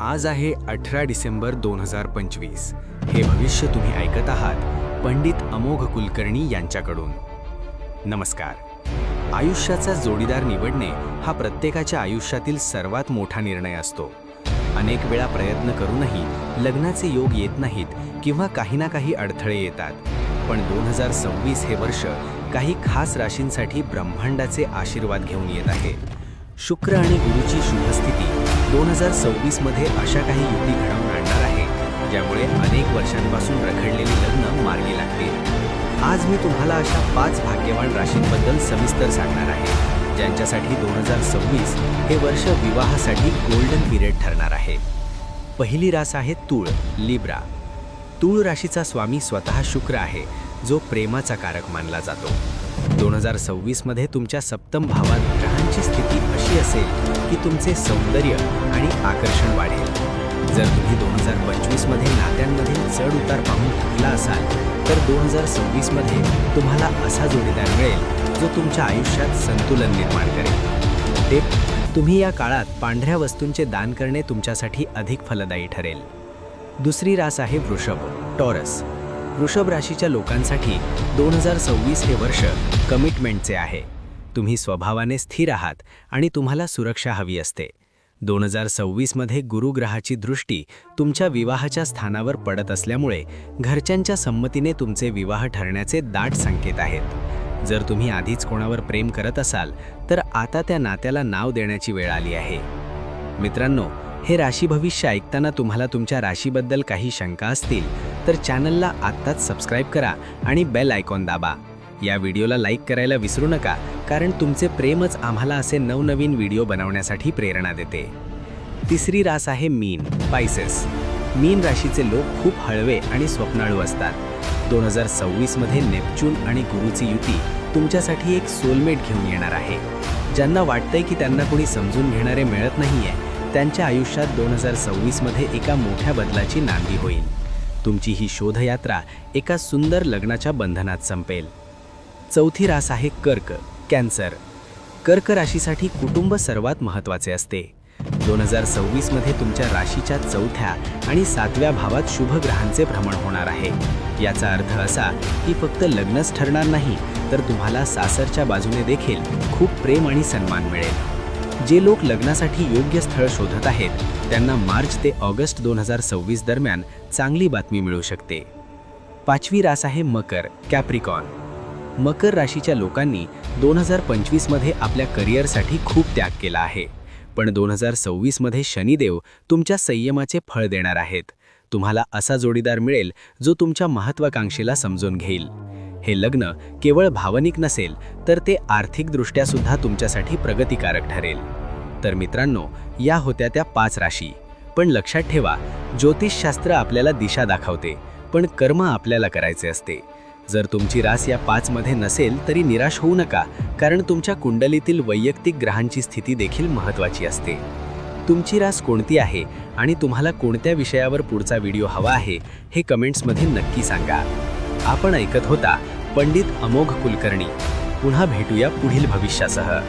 आज आहे अठरा डिसेंबर दोन हजार पंचवीस. हे भविष्य तुम्ही ऐकत आहात पंडित अमोघ कुलकर्णी यांच्याकडून. नमस्कार. आयुष्याचा जोडीदार निवडणे हा प्रत्येकाच्या आयुष्यातील सर्वात मोठा निर्णय असतो. अनेक वेळा प्रयत्न करूनही लग्नाचे योग येत नाहीत किंवा काही ना काही अडथळे येतात. पण दोन हजार सव्वीस हे वर्ष काही खास राशींसाठी ब्रह्मांडाचे आशीर्वाद घेऊन येत आहे. शुक्र आणि गुरुची शुभस्थिती. दोन हजार सव्वीसमध्ये अशा काही युती घडवून आणणार आहे ज्यामुळे अनेक वर्षांपासून रखडलेली लग्न मार्गी लागतील. आज मी तुम्हाला अशा पाच भाग्यवान राशींबद्दल सविस्तर सांगणार आहे ज्यांच्यासाठी दोन हजार सव्वीस हे वर्ष विवाहासाठी गोल्डन पिरियड ठरणार आहे. पहिली रास आहे तूळ लिब्रा तूळ राशीचा स्वामी स्वतः शुक्र आहे जो प्रेमाचा कारक मानला जातो. दोन हजार सव्वीसमध्ये तुमच्या सप्तम भावात ग्रहांची स्थिती अशी असेल की तुमचे सौंदर्य आणि आकर्षण वाढेल. जर तुम्ही दोन हजार पंचवीसमध्ये नात्यांमधील चढ उतार पाहून थकला असाल तर दोन हजार सव्वीसमध्ये तुम्हाला असा जोडीदार मिळेल जो तुमच्या आयुष्यात संतुलन निर्माण करेल. ते तुम्ही या काळात पांढऱ्या वस्तूंचे दान करणे तुमच्यासाठी अधिक फलदायी ठरेल. दुसरी रास आहे वृषभ टॉरस. वृषभ राशीच्या लोकांसाठी दोन हजार सव्वीस हे वर्ष कमिटमेंटचे आहे. तुम्ही स्वभावाने स्थिर आहात आणि तुम्हाला सुरक्षा हवी असते. दोन हजार सव्वीसमध्ये गुरुग्रहाची दृष्टी तुमच्या विवाहाच्या स्थानावर पडत असल्यामुळे घरच्यांच्या संमतीने तुमचे विवाह ठरण्याचे दाट संकेत आहेत. जर तुम्ही आधीच कोणावर प्रेम करत असाल तर आता त्या नात्याला नाव देण्याची वेळ आली आहे. मित्रांनो हे राशी भविष्य ऐकताना तुम्हाला तुमच्या राशीबद्दल काही शंका असतील तर चॅनलला आत्ताच सबस्क्राईब करा आणि बेल आयकॉन दाबा. या व्हिडिओला लाईक करायला विसरू नका कारण तुमचे प्रेमच आम्हाला असे नवनवीन व्हिडिओ बनवण्यासाठी प्रेरणा देते. तिसरी रास आहे मीन पायसेस. मीन राशीचे लोक खूप हळवे आणि स्वप्नाळू असतात. दोन हजार सव्वीसमध्ये नेपच्यून आणि गुरुची युती तुमच्यासाठी एक सोलमेट घेऊन येणार आहे. ज्यांना वाटतंय की त्यांना कोणी समजून घेणारे मिळत नाहीये त्यांच्या आयुष्यात दोन हजार सव्वीसमध्ये एका मोठ्या बदलाची नांदी होईल. तुमची ही शोधयात्रा एका सुंदर लग्नाच्या बंधनात संपेल. चौथी रास आहे कर्क कॅन्सर. कर्क राशीसाठी कुटुंब सर्वात महत्त्वाचे असते. दोन हजार सव्वीसमध्ये तुमच्या राशीच्या चौथ्या आणि सातव्या भावात शुभ ग्रहांचे भ्रमण होणार आहे. याचा अर्थ असा की फक्त लग्नच ठरणार नाही तर तुम्हाला सासरच्या बाजूने देखील खूप प्रेम आणि सन्मान मिळेल. जे लोक लग्नासाठी योग्य स्थळ शोधत आहेत त्यांना मार्च ते ऑगस्ट दोन हजार सव्वीस दरम्यान चांगली बातमी मिळू शकते. पाचवी रास आहे मकर कॅप्रिकॉन. मकर राशीच्या लोकांनी दोन हजार पंचवीसमध्ये आपल्या करिअरसाठी खूप त्याग केला आहे. पण दोन हजार सव्वीसमध्ये शनिदेव तुमच्या संयमाचे फळ देणार आहेत. तुम्हाला असा जोडीदार मिळेल जो तुमच्या महत्त्वाकांक्षेला समजून घेईल. हे लग्न केवळ भावनिक नसेल तर ते आर्थिकदृष्ट्या सुद्धा तुमच्यासाठी प्रगतिकारक ठरेल. तर मित्रांनो या होत्या त्या पाच राशी. पण लक्षात ठेवा ज्योतिषशास्त्र आपल्याला दिशा दाखवते पण कर्म आपल्याला करायचे असते. जर तुमची रास या पाचमध्ये नसेल तरी निराश होऊ नका कारण तुमच्या कुंडलीतील वैयक्तिक ग्रहांची स्थिती देखील महत्त्वाची असते. तुमची रास कोणती आहे आणि तुम्हाला कोणत्या विषयावर पुढचा व्हिडिओ हवा आहे हे कमेंट्समध्ये नक्की सांगा. आपण ऐकत होता पंडित अमोघ कुलकर्णी. पुन्हा भेटूया पुढील भविष्यासह.